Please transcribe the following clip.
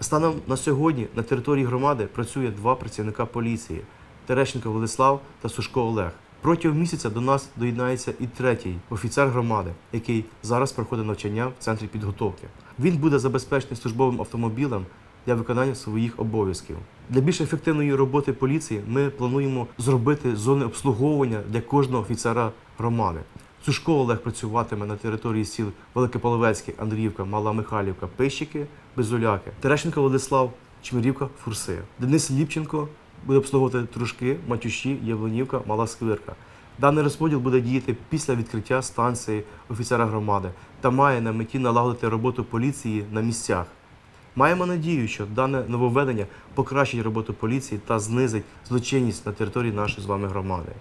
Станом на сьогодні на території громади працює два працівника поліції Терещенко Владислав та Сушко Олег. Протягом місяця до нас доєднається і третій офіцер громади, який зараз проходить навчання в центрі підготовки. Він буде забезпечений службовим автомобілем для виконання своїх обов'язків. Для більш ефективної роботи поліції ми плануємо зробити зони обслуговування для кожного офіцера громади. Сушко Олег працюватиме на території сіл Велике Половецьке, Андріївка, Мала Михайлівка, Пищики, Безуляки, Терещенко Владислав, Чмирівка, Фурси. Денис Ліпченко буде обслуговувати Трушки, Матюші, Яблонівка, Мала Сквирка. Даний розподіл буде діяти після відкриття станції офіцера громади та має на меті налагодити роботу поліції на місцях. Маємо надію, що дане нововведення покращить роботу поліції та знизить злочинність на території нашої з вами громади.